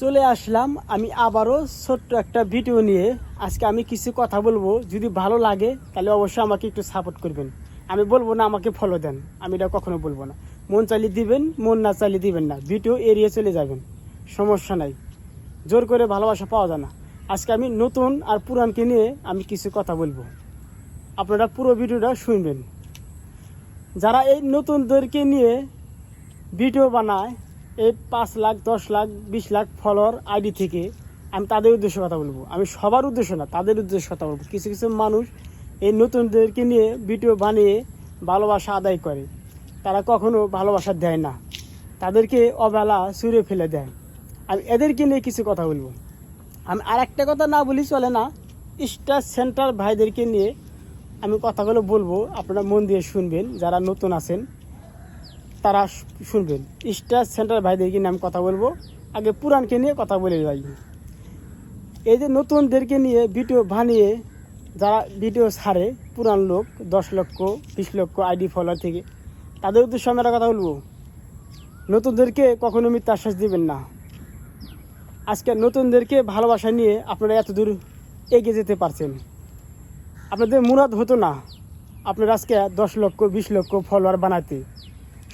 চলে আসলাম। আমি আবারও ছোট্ট একটা ভিডিও নিয়ে আজকে আমি কিছু কথা বলব। যদি ভালো লাগে, তাহলে অবশ্যই আমাকে একটু সাপোর্ট করবেন। আমি বলব না, আমাকে ফলো দেন। আমি এটা কখনো বলব না। মন চালিয়ে দিবেন, মন না চালিয়ে দিবেন না। ভিডিও এড়িয়ে চলে যাবেন। সমস্যা নাই। জোর করে ভালোবাসা পাওয়া যায় না। আজকে আমি নতুন আর পুরানকে নিয়ে আমি কিছু কথা বলব। আপনারা পুরো ভিডিওটা শুনবেন। যারা এই নতুনদেরকে নিয়ে ভিডিও বানায় এই পাঁচ লাখ, দশ লাখ, বিশ লাখ ফলোয়ার আইডি থেকে আমি তাদের উদ্দেশ্যে কথা বলব। আমি সবার উদ্দেশ্য না, তাদের উদ্দেশ্যে কথা বলব। কিছু কিছু মানুষ এই নতুনদেরকে নিয়ে ভিডিও বানিয়ে ভালোবাসা আদায় করে। তারা কখনো ভালোবাসা দেয় না। তাদেরকে অবেলা ছুঁড়ে ফেলে দেয়। আমি এদেরকে নিয়ে কিছু কথা বলব। আমি আর একটা কথা না বলি চলে না স্টার সেন্টার ভাইদেরকে নিয়ে আমি কথাগুলো বলব। আপনারা মন দিয়ে শুনবেন, যারা নতুন আছেন। তারা শুনবেন। স্টার সেন্টার ভাইদেরকে নিয়ে আমি কথা বলব? আগে পুরানকে নিয়ে কথা বলে যাই এই যে নতুনদেরকে নিয়ে ভিডিও বানিয়ে যারা ভিডিও ছাড়ে পুরান লোক, দশ লক্ষ, বিশ লক্ষ আইডি ফলোয়ার থেকে, তাদের উদ্দেশ্যে আমি একটা কথা বলব। নতুনদেরকে কখনো মিথ্যা আশ্বাস দিবেন না। আজকে নতুনদেরকে ভালোবাসা নিয়ে আপনারা এত দূর এগিয়ে যেতে পারছেন। আপনাদের মুরাদ হতো না। আপনারা আজকে দশ লক্ষ, বিশ লক্ষ ফলোয়ার বানাতে।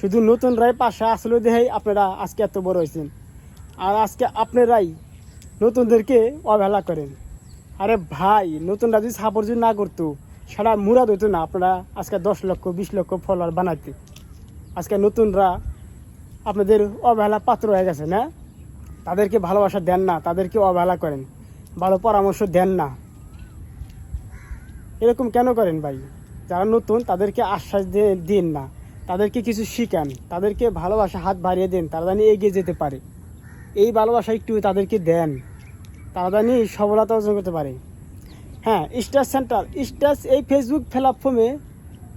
শুধু নতুনরাই পাশে আসলে দেখাই আপনারা আজকে এত বড় হয়েছেন। আর আজকে আপনারাই নতুনদেরকে অবহেলা করেন। আরে ভাই, নতুনরা যদি সাপোর্ট যদি না করতো, সারা মুরাদ হতো না আপনারা আজকে দশ লক্ষ, বিশ লক্ষ ফলোয়ার বানাতে আজকে নতুনরা আপনাদের অবহেলা পাত্র হয়ে গেছে, না? তাদেরকে ভালোবাসা দেন না, তাদেরকে অবহেলা করেন। ভালো পরামর্শ দেন না। এরকম কেন করেন ভাই? যারা নতুন, তাদেরকে আশ্বাস দিয়ে, দিন না। তাদেরকে কিছু শিখান, তাদেরকে ভালোবাসা হাত বাড়িয়ে দেন, তারা জানি এগিয়ে যেতে পারে। এই ভালোবাসা একটু তাদেরকে দেন, তারা জানি সফলতা অর্জন করতে পারে। হ্যাঁ স্টার সেন্টার, স্টার এই ফেসবুক প্ল্যাটফর্মে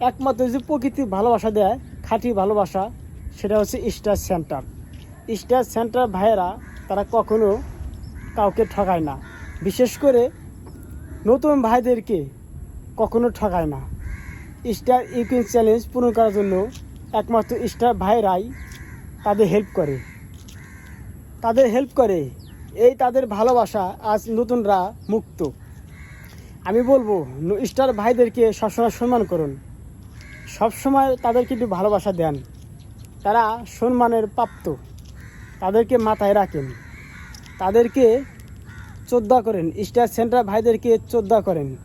একমাত্র যে প্রকৃতির ভালোবাসা দেয়, খাঁটি ভালোবাসা, সেটা হচ্ছে স্টার সেন্টার। স্টার সেন্টার ভাইয়েরা, তারা কখনো কাউকে ঠকায় না। বিশেষ করে নতুন ভাইদেরকে কখনো ঠকায় না। স্টার ইউকিন চ্যালেঞ্জ পূরণ করার জন্য একমাত্র স্টার ভাইরাই তাদের হেল্প করে। তাদের হেল্প করে। এই তাদের ভালোবাসা আজ নতুনরা মুক্ত। আমি বলব স্টার ভাইদেরকে সবসময় সম্মান করুন। সবসময় তাদেরকে একটু ভালোবাসা দেন। তারা সম্মানের প্রাপ্ত। তাদেরকে মাথায় রাখেন। তাদেরকে চোদ্দা করেন। স্টার সেন্টার ভাইদেরকে চোদ্দা করেন।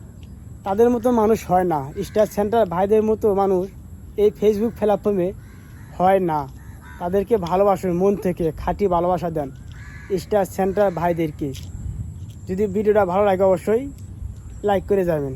তাদের মতো মানুষ হয় না। স্টার সেন্টার ভাইদের মতো মানুষ এই ফেসবুক প্ল্যাটফর্মে হয় না। তাদেরকে ভালোবাসুন, মন থেকে খাঁটি ভালোবাসা দেন। স্টার সেন্টার ভাইদেরকে। যদি ভিডিওটা ভালো লাগে অবশ্যই লাইক করে যাবেন।